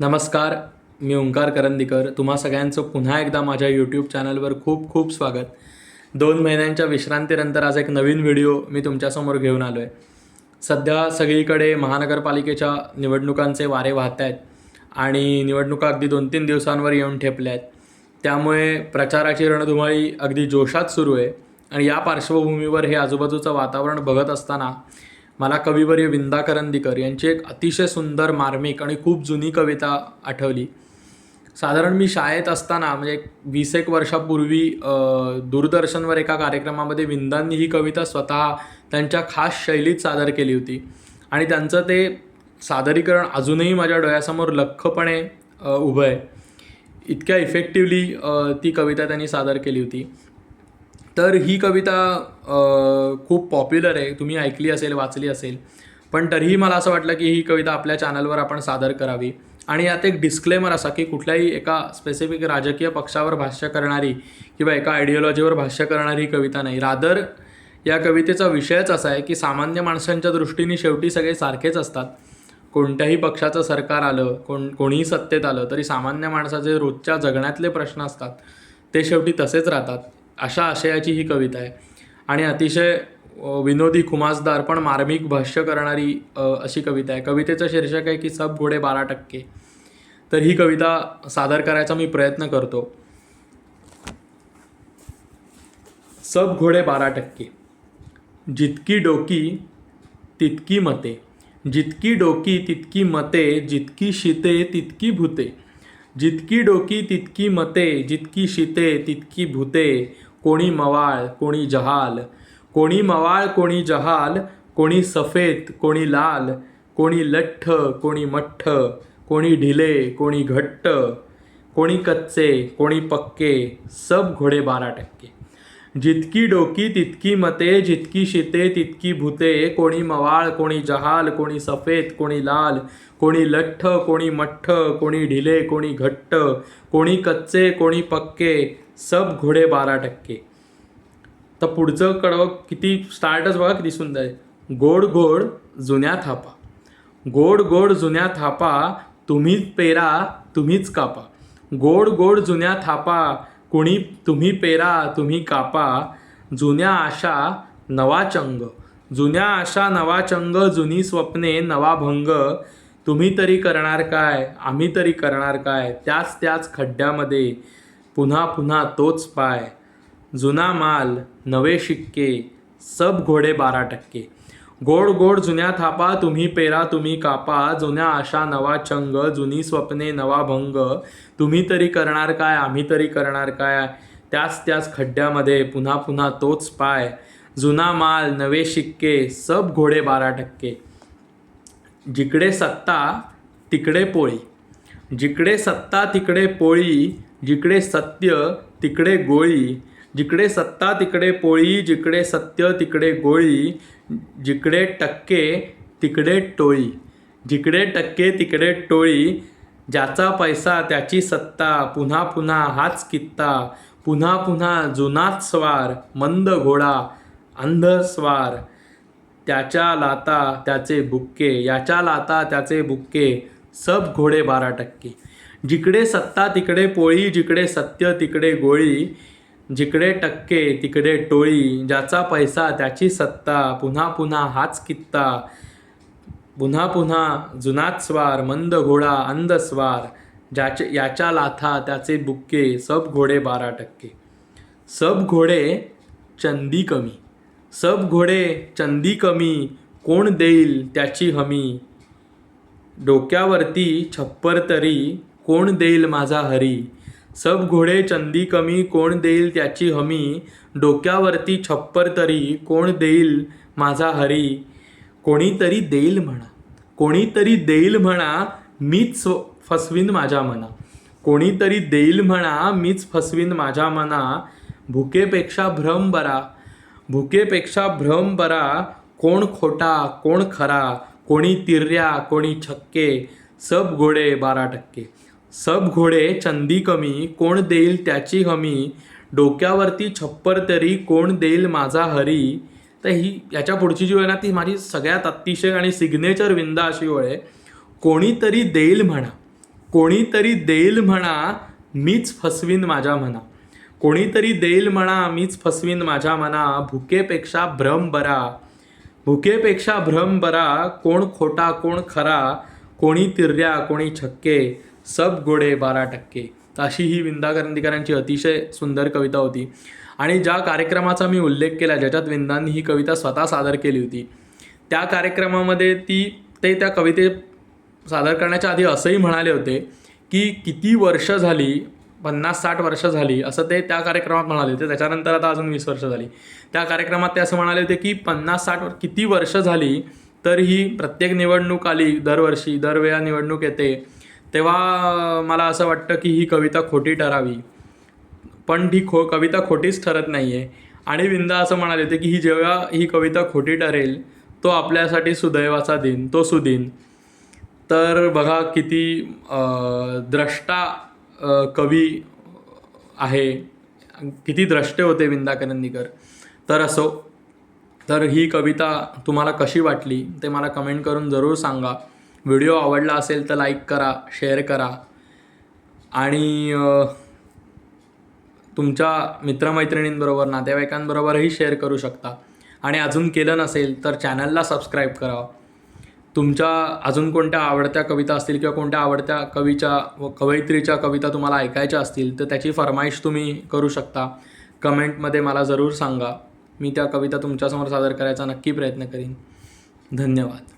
नमस्कार मी ओंकार करंदीकर. तुम्हा सगळ्यांचं पुन्हा एकदा माझ्या यूट्यूब चॅनलवर खूप खूप स्वागत. दोन महिन्यांच्या विश्रांतीनंतर आज एक नवीन व्हिडिओ मी तुमच्यासमोर घेऊन आलो आहे सध्या सगळीकडे महानगरपालिकेच्या निवडणुकांचे वारे वाहत आहेत आणि निवडणुका अगदी दोन तीन दिवसांवर येऊन ठेपल्या आहेत. त्यामुळे प्रचाराची रणधुमाळी अगदी जोशात सुरू आहे आणि या पार्श्वभूमीवर हे आजूबाजूचं वातावरण बघत असताना मला कविवर्य विंदा करंदीकर यांची एक अतिशय सुंदर मार्मिक आणि खूप जुनी कविता आठवली. साधारण मी शाळेत असताना म्हणजे एक वीस एक वर्षापूर्वी दूरदर्शनवर एका कार्यक्रमामध्ये विंदांनी ही कविता स्वतः त्यांच्या खास शैलीत सादर केली होती. आणि त्यांचं ते सादरीकरण अजूनही माझ्या डोळ्यासमोर लख्खपणे उभं आहे. इतक्या इफेक्टिवली ती कविता त्यांनी सादर केली होती. तर ही कविता खूप पॉप्युलर आहे. तुम्ही ऐकली असेल वाचली असेल. पण तरीही मला असं वाटलं की ही कविता आपल्या चॅनलवर आपण सादर करावी. आणि यात एक डिस्क्लेमर असा की कुठल्याही एका स्पेसिफिक राजकीय पक्षावर भाष्य करणारी किंवा एका आयडिओलॉजीवर भाष्य करणारी ही कविता नाही. रादर या कवितेचा विषयच असा आहे की सामान्य माणसांच्या दृष्टीने शेवटी सगळे सारखेच असतात. कोणत्याही पक्षाचं सरकार आलं कोण कोणीही सत्तेत आलं तरी सामान्य माणसाचे रोजच्या जगण्यातले प्रश्न असतात. ते शेवटी तसेच राहतात. अशा आशयाची ही कविता आहे. आणि अतिशय विनोदी खुमासदार पण मार्मिक भाष्य करणारी अशी कविता आहे. कवितेचं शीर्षक आहे की सब घोडे बारा टक्के. तर ही कविता सादर करायचा मी प्रयत्न करतो. सब घोडे बारा टक्के. जितकी डोकी तितकी मते. जितकी डोकी तितकी मते. जितकी शिते तितकी भूते. जितकी डोकी तितकी मते. जितकी शिते तितकी भूते. कोणी मवाळ कोणी जहाल. कोणी मवाळ कोणी जहाल. कोणी सफेद कोणी लाल. कोणी लठ्ठ कोणी मठ्ठ. कोणी ढिले कोणी घट्ट. कोणी कच्चे कोणी पक्के. सब घोडे बारा टक्के. जितकी डोकी तितकी मते जितकी शिते तितकी भूते. कोणी मवाळ कोणी जहाल कोणी सफेद कोणी लाल. कोणी लठ्ठ कोणी मठ्ठ. कोणी ढिले कोणी घट्ट. कोणी कच्चे कोणी पक्के. सब घोडे बारा टक्के. तर पुढचं कडवं किती स्टार्टच बघा किती सुंदर गोड गोड जुन्या थापा. गोड गोड जुन्या थापा तुम्हीच पेरा तुम्हीच कापा. गोड गोड जुन्या थापा कुणी तुम्ही पेरा तुम्ही कापा. जुन्या आशा नवा चंग. जुन्या आशा नवा चंग जुनी स्वप्ने नवा भंग. तुम्ही तरी करणार काय आम्ही तरी करणार काय त्याच त्याच खड्ड्यामध्ये. पुन्हा पुन्हा तोच पाय. जुना माल नवे शिक्के सब घोडे बारा टक्के. गोड गोड जुन्या थापा तुम्ही पेरा तुम्ही कापा जुन्या आशा नवा चंग जुनी स्वप्ने नवा भंग. तुम्ही तरी करणार काय आम्ही तरी करणार काय? त्याच त्याच खड्ड्यामध्ये पुन्हा पुन्हा तोच पाय. जुना माल नवे शिक्के सब घोडे बारा टक्के. जिकडे सत्ता तिकडे पोळी. जिकडे सत्ता तिकडे पोळी जिकडे सत्य तिकडे गोळी. जिकडे सत्ता तिकडे पोळी. जिकडे सत्य तिकडे गोळी. जिकडे टक्के तिकडे टोळी. जिकडे टक्के तिकडे टोळी. ज्याचा पैसा त्याची सत्ता. पुन्हा पुन्हा हाच कित्ता. पुन्हा पुन्हा जुनाच स्वार. मंद घोडा अंध स्वार. त्याच्या लाता त्याचे बुक्के. याच्या लाता त्याचे बुक्के. सब घोडे बारा टक्के. जिकडे सत्ता तिकडे पोळी जिकडे सत्य तिकडे गोळी जिकडे टक्के तिकडे टोळी ज्याचा पैसा त्याची सत्ता पुन्हा पुन्हा हाच कित्ता पुन्हा पुन्हा जुनाच स्वार मंद घोडा अंध स्वार ज्याचे याच्या लाथा त्याचे बुक्के सब घोडे बारा टक्के. सब घोडे चंदी कमी. सब घोडे चंदी कमी कोण देईल त्याची हमी? डोक्यावरती छप्पर तरी कोण देईल माझा हरी? सब घोडे चंदी कमी कोण देईल त्याची हमी? डोक्यावरती छप्पर तरी कोण देईल माझा हरी? कोणीतरी देईल म्हणा. कोणीतरी देईल म्हणा मीच फसवीन माझ्या मना. कोणीतरी देईल म्हणा मीच फसवीन माझ्या मना. भुकेपेक्षा भ्रम बरा. भुकेपेक्षा भ्रम बरा. कोण खोटा कोण खरा. कोणी तिर्या कोणी छक्के. सब घोडे बारा टक्के. सब घोडे चंदी कमी कोण देईल त्याची हमी डोक्यावरती छप्पर तरी कोण देईल माझा हरी. तर ही याच्या पुढची जी ओळ ना ती माझी सगळ्यात अतिशय आणि सिग्नेचर विंदा अशी ओळ आहे. कोणीतरी देईल म्हणा. कोणीतरी देईल म्हणा मीच फसवीन माझ्या म्हणा कोणीतरी देईल म्हणा मीच फसवीन माझ्या म्हणा भुकेपेक्षा भ्रम बरा. भुकेपेक्षा भ्रम बरा. कोण खोटा कोण खरा. कोणी तिर्या कोणी छक्के. सब गोडे बारा टक्के. अशी ही विंदा करंदीकरांची अतिशय सुंदर कविता होती. आणि ज्या कार्यक्रमाचा मी उल्लेख केला ज्याच्यात विंदांनी ही कविता स्वतः सादर केली होती त्या कार्यक्रमामध्ये ती ते त्या कविते सादर करण्याच्या आधी असंही म्हणाले होते की किती वर्ष झाली पन्नास साठ वर्ष झाली असं ते त्या कार्यक्रमात म्हणाले होते. त्याच्यानंतर आता अजून वीस वर्ष झाली. त्या कार्यक्रमात ते असं म्हणाले होते की पन्नास साठ किती वर्ष झाली तर ही प्रत्येक निवडणूक आली दरवर्षी दरवेळा निवडणूक येते. तेव्हा मला असं वाटतं की ही कविता खोटी ठरावी. पण ही खो कविता खोटीच ठरत नाही आहे आणि विंदा असं म्हणाले होते की ही जेव्हा ही कविता खोटी ठरेल तो आपल्यासाठी सुदैवाचा दिन तो सुदिन. तर बघा किती द्रष्टा कवी आहे. किती द्रष्टे होते विंदा करंदीकर. तर असो. तर ही कविता तुम्हाला कशी वाटली ते मला कमेंट करून जरूर सांगा. व्हिडिओ आवडला असेल तर लाईक करा शेअर करा. आणि तुमच्या मित्रमैत्रिणींबरोबर नातेवाईकांबरोबरही शेअर करू शकता. आणि अजून केलं नसेल तर चॅनलला सबस्क्राईब करा तुमच्या अजून कोणत्या आवडत्या कविता असतील किंवा कोणत्या आवडत्या कवीच्या व कवयित्रीच्या कविता तुम्हाला ऐकायच्या असतील तर त्याची फरमाईश तुम्ही करू शकता. कमेंटमध्ये मला जरूर सांगा. मी त्या कविता तुमच्यासमोर सादर करायचा नक्की प्रयत्न करीन. धन्यवाद.